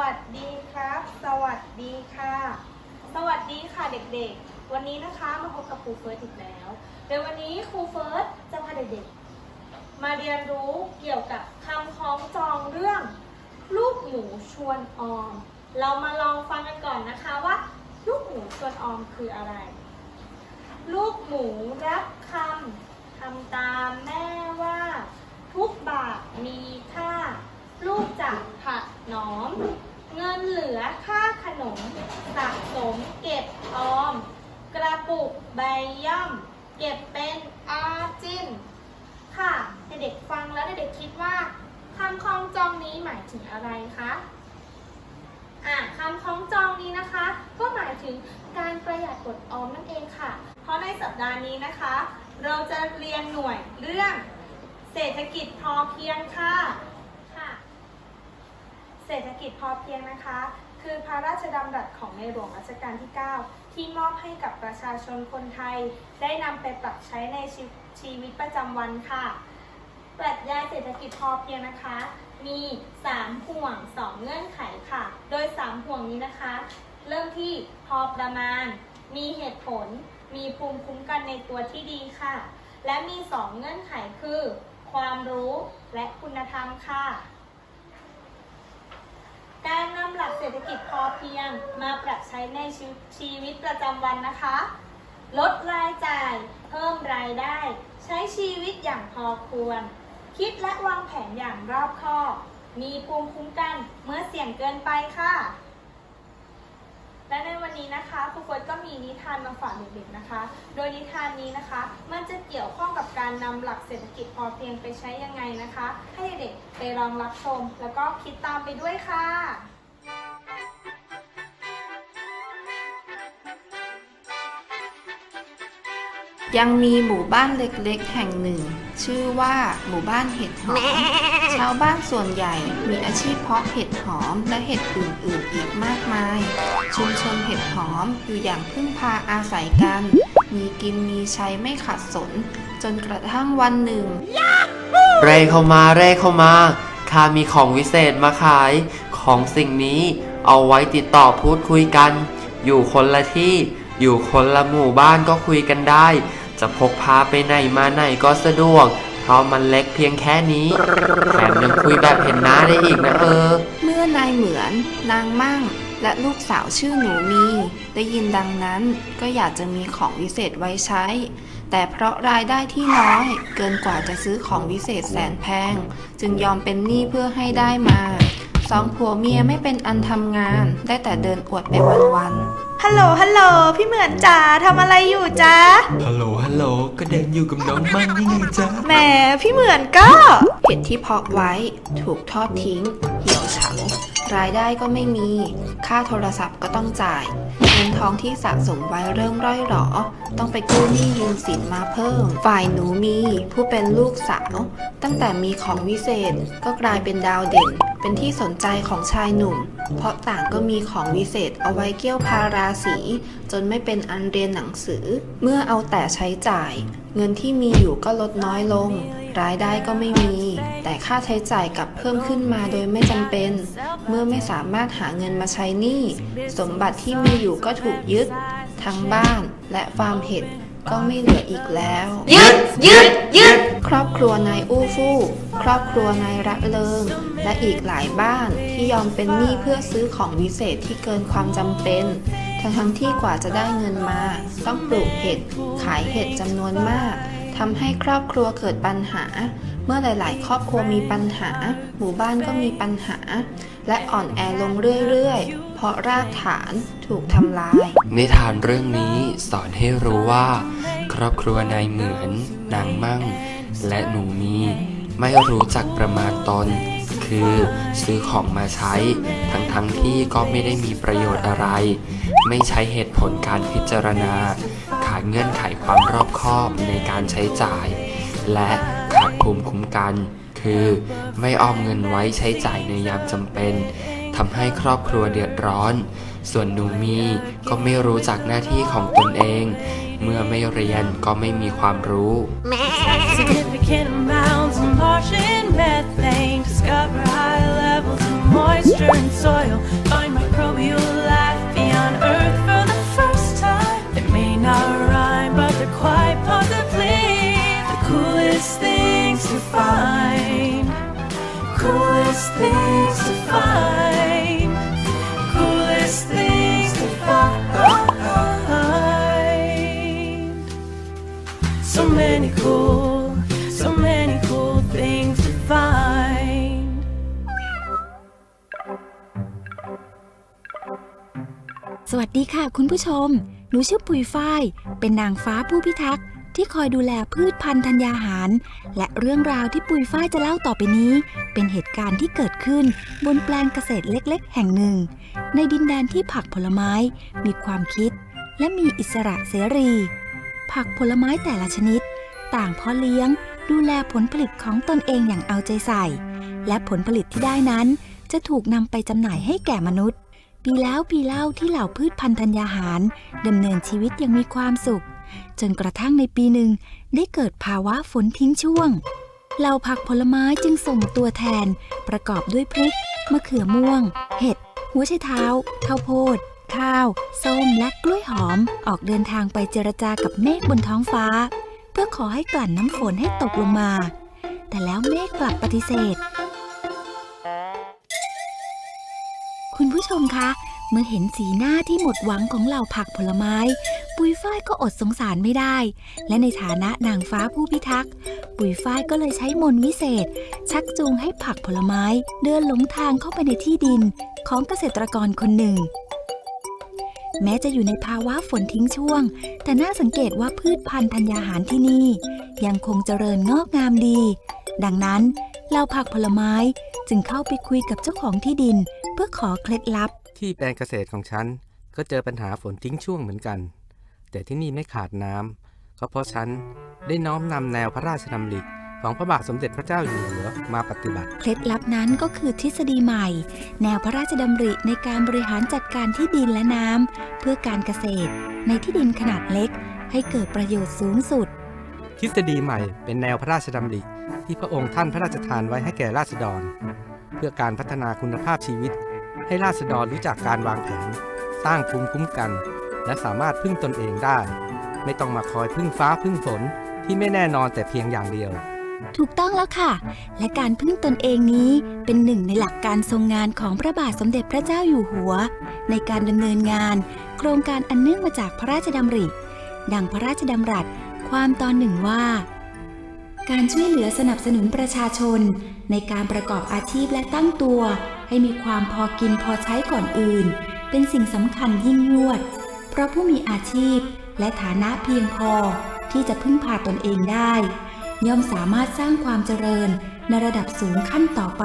วัสดีครับ สวัสดีค่ะ สวัสดีค่ะเด็กๆ วันนี้นะคะมาพบกับครูเฟิร์สอีกแล้วโดยวันนี้ครูเฟิร์สจะพาเด็กๆ มาเรียนรู้เกี่ยวกับคำคล้องจองเรื่อง ลูกหมูชวนออม เรามาลองฟังกันก่อนนะคะว่า ลูกหมูชวนออมคืออะไร ลูกหมูรับคำทำตามแม่ว่า ทุกบาทมีค่า ลูกจากผักหนอม เงินเหลือค่าขนมสะสมเก็บออม กระ ปุกใบย่อม เก็บเป็นอาจินค่ะเด็กๆฟังแล้วเด็กๆคิดว่าคำคล้องจองนี้หมายถึงอะไรคะอะคำคล้องจองนี้นะคะ ก็หมายถึงการประหยัดอดออมนั่นเองค่ะ เพราะในสัปดาห์นี้นะคะ เราจะเรียนหน่วยเรื่อง เศรษฐกิจพอเพียงค่ะค่ะ เศรษฐกิจพอเพียงนะคะ คือพระราชดำรัสของในหลวงรัชกาลที่ 9 ที่มอบให้กับประชาชนคนไทย ได้นำไปปรับใช้ในชีวิตชีวิตประจำวันค่ะปรัชญาเศรษฐกิจพอเพียงนะคะ มี 3 ห่วง 2 เงื่อนไขค่ะ โดย 3 ห่วงนี้นะคะ เริ่มที่พอประมาณ มีเหตุผล มีภูมิคุ้มกันในตัวที่ดีค่ะ และมี 2 เงื่อนไขคือ ความรู้และคุณธรรมค่ะ การนำหลักเศรษฐกิจพอเพียงมาปรับใช้ในชีวิตชีวิตประจำวันนะคะ ลดรายจ่าย เพิ่มรายได้ ใช้ชีวิตอย่างพอควร คิดและวางแผนอย่างรอบคอบ มีภูมิคุ้มกันเมื่อเสี่ยงเกินไปค่ะ และในวันนี้นะคะครูเฟิร์สก็มีนิทานมาฝากเด็กๆนะคะ โดยนิทานนี้นะคะ มันจะเกี่ยวข้องกับการนำหลักเศรษฐกิจพอเพียงไปใช้ยังไงนะคะ ให้เด็กๆไปลองรับชม แล้วก็คิดตามไปด้วยค่ะ ยังมีหมู่บ้านเล็กๆ แห่งหนึ่ง ชื่อว่าหมู่บ้านเห็ดหอมชาวบ้านส่วนใหญ่มีอาชีพ เพาะเห็ดหอมและเห็ดอื่นๆอีกมากมาย ชุมชนเห็ดหอมอยู่อย่างพึ่งพาอาศัยกัน มีกินมีใช้ไม่ขัดสน จนกระทั่งวันหนึ่ง เร่เข้ามาเร่เข้ามาข้ามีของวิเศษมาขาย ของสิ่งนี้เอาไว้ติดต่อพูดคุยกัน อยู่คนละที่ อยู่คนละหมู่บ้านก็คุยกันได้ จะพกพาไปไหนมาไหนก็สะดวก เพราะมันเล็กเพียงแค่นี้แถมยังคุยแบบเห็นหน้าได้อีกนะเออ เมื่อนายเหมือน นางมั่ง และลูกสาวชื่อหนูมี ได้ยินดังนั้นก็อยากจะมีของวิเศษไว้ใช้ แต่เพราะรายได้ที่น้อย เกินกว่าจะซื้อของวิเศษแสนแพง จึงยอมเป็นหนี้เพื่อให้ได้มาสองผัวเมียไม่เป็นอันทำงาน ได้แต่เดินอวดไปวันๆ ฮัลโหล ฮัลโหล พี่เหมือนจ๋าทำอะไรอยู่จ๊ะ ฮัลโหล ฮัลโหล ก็เดินอยู่กับน้องมั่งนี่ไงจ๊ะ แหม พี่เหมือนก็ เห็ดที่เพาะไว้ ถูกทอดทิ้ง เหี่ยวเฉา รายได้ก็ไม่มี ค่าโทรศัพท์ก็ต้องจ่าย เงินทองที่สะสมไว้เริ่มร่อยหรอ ต้องไปกู้หนี้ยืมสินมาเพิ่ม ฝ่ายหนูมี ผู้เป็นลูกสาว ตั้งแต่มีของวิเศษ ก็กลายเป็นดาวเด่น เป็นที่สนใจของชายหนุ่ม เพราะต่างก็มีของวิเศษเอาไว้เกี่ยวพาราสี จนไม่เป็นอันเรียนหนังสือ เมื่อเอาแต่ใช้จ่าย เงินที่มีอยู่ก็ลดน้อยลง รายได้ก็ไม่มี แต่ค่าใช้จ่ายกลับเพิ่มขึ้นมาโดยไม่จำเป็น เมื่อไม่สามารถหาเงินมาใช้หนี้ สมบัติที่มีอยู่ก็ถูกยึด ทั้งบ้านและฟาร์มเห็ดก็ไม่เหลืออีกแล้ว ยึด ยึด ยึด ครอบครัวนายอู้ฟู่ ครอบครัวนายระเริง และอีกหลายบ้านที่ยอมเป็นหนี้เพื่อซื้อของวิเศษที่เกินความจำเป็น ทั้งทั้งๆที่กว่าจะได้เงินมา ต้องปลูกเห็ด ขายเห็ดจำนวนมากทำให้ครอบครัวเกิดปัญหา เมื่อหลาย ๆ ครอบครัวมีปัญหา หมู่บ้านก็มีปัญหา และอ่อนแอลงเรื่อย ๆ เพราะรากฐานถูกทำลาย นิทานเรื่องนี้สอนให้รู้ว่า ครอบครัวนายเหมือน นางมั่ง และหนูมี ไม่รู้จักประมาณตน คือซื้อของมาใช้ ทั้งทั้งๆที่ก็ไม่ได้มีประโยชน์อะไร ไม่ใช้เหตุผลการพิจารณา ขาดเงื่อนไขความรอบคอบในการใช้จ่าย และ ขาดภูมิคุ้มกัน คือไม่ออมเงินไว้ใช้จ่ายในยามจำเป็นทำให้ครอบครัวเดือดร้อน ส่วนหนูมีก็ไม่รู้จักหน้าที่ของตนเอง เมื่อไม่เรียนก็ไม่มีความรู้ Significant amounts of Martian methane. Discover high levels of moisture in soil. Find microbial ดีค่ะคุณผู้ชม หนูชื่อปุยฝ้าย เป็นนางฟ้าผู้พิทักษ์ที่คอยดูแลพืชพันธุ์ธัญญาหาร และเรื่องราวที่ปุยฝ้ายจะเล่าต่อไปนี้ เป็นเหตุการณ์ที่เกิดขึ้นบนแปลงเกษตรเล็กๆ แห่งหนึ่ง ในดินแดนที่ผักผลไม้ มีความคิด และมีอิสระเสรี ผักผลไม้แต่ละชนิด ต่างพาะเลี้ยง ดูแลผลผลิตของตนเองอย่างเอาใจใส่ และผลผลิตที่ได้นั้น จะถูกนำไปจำหน่ายให้แก่มนุษย์ ปีแล้วปีเล่าที่เหล่าพืชพันธัญญาหารดำเนินชีวิตอยังมีความสุข จนกระทั่งในปีหนึ่งได้เกิดภาวะฝนทิ้งช่วง เหล่าผักผลไม้จึงส่งตัวแทน ประกอบด้วยพริก มะเขือม่วง เห็ด หัวไชเท้า ข้าวโพด ข้าว ส้ม และกล้วยหอม ออกเดินทางไปเจรจากับเมฆบนท้องฟ้า เพื่อขอให้กลั่นน้ำฝนให้ตกลงมา แต่แล้วเมฆกลับปฏิเสธ ผู้ชมคะ เมื่อเห็นสีหน้าที่หมดหวังของเหล่าผักผลไม้ ปุยฝ้ายก็อดสงสารไม่ได้ และในฐานะนางฟ้าผู้พิทักษ์ ปุยฝ้ายก็เลยใช้มนต์วิเศษ ชักจูงให้ผักผลไม้ เดินหลงทางเข้าไปในที่ดินของเกษตรกรคนหนึ่ง แม้จะอยู่ในภาวะฝนทิ้งช่วง แต่น่าสังเกตว่าพืชพันธุ์ธัญญาหารที่นี่ ยังคงเจริญงอกงามดี ดังนั้น เหล่าผักผลไม้จึงเข้าไปคุยกับเจ้าของที่ดิน เพื่อขอเคล็ดลับ ที่แปลงเกษตรของฉันก็เจอปัญหาฝนทิ้งช่วงเหมือนกัน แต่ที่นี่ไม่ขาดน้ำก็เพราะฉันได้น้อมนำแนวพระราชดำริของพระบาทสมเด็จพระเจ้าอยู่หัวมาปฏิบัติ เคล็ดลับนั้นก็คือทฤษฎีใหม่ แนวพระราชดำริในการบริหารจัดการที่ดินและน้ำเพื่อการเกษตร ในที่ดินขนาดเล็กให้เกิดประโยชน์สูงสุด ทฤษฎีใหม่เป็นแนวพระราชดำริ ที่พระองค์ท่านพระราชทานไว้ให้แก่ราษฎร เพื่อการพัฒนาคุณภาพชีวิต ให้ราษฎรรู้จักการวางแผน สร้างภูมิคุ้มกัน และสามารถพึ่งตนเองได้ ไม่ต้องมาคอยพึ่งฟ้าพึ่งฝนที่ไม่แน่นอนแต่เพียงอย่างเดียว ถูกต้องแล้วค่ะ และการพึ่งตนเองนี้เป็นหนึ่งในหลักการทรงงานของพระบาทสมเด็จพระเจ้าอยู่หัว ในการดำเนินงาน โครงการอันเนื่องมาจากพระราชดำริ ดังพระราชดำรัส ความตอนหนึ่งว่า การช่วยเหลือสนับสนุนประชาชน ในการประกอบอาชีพและตั้งตัว ให้มีความพอกินพอใช้ก่อนอื่น เป็นสิ่งสำคัญยิ่งยวด เพราะผู้มีอาชีพและฐานะเพียงพอที่จะพึ่งพาตนเองได้ ย่อมสามารถสร้างความเจริญในระดับสูงขั้นต่อไป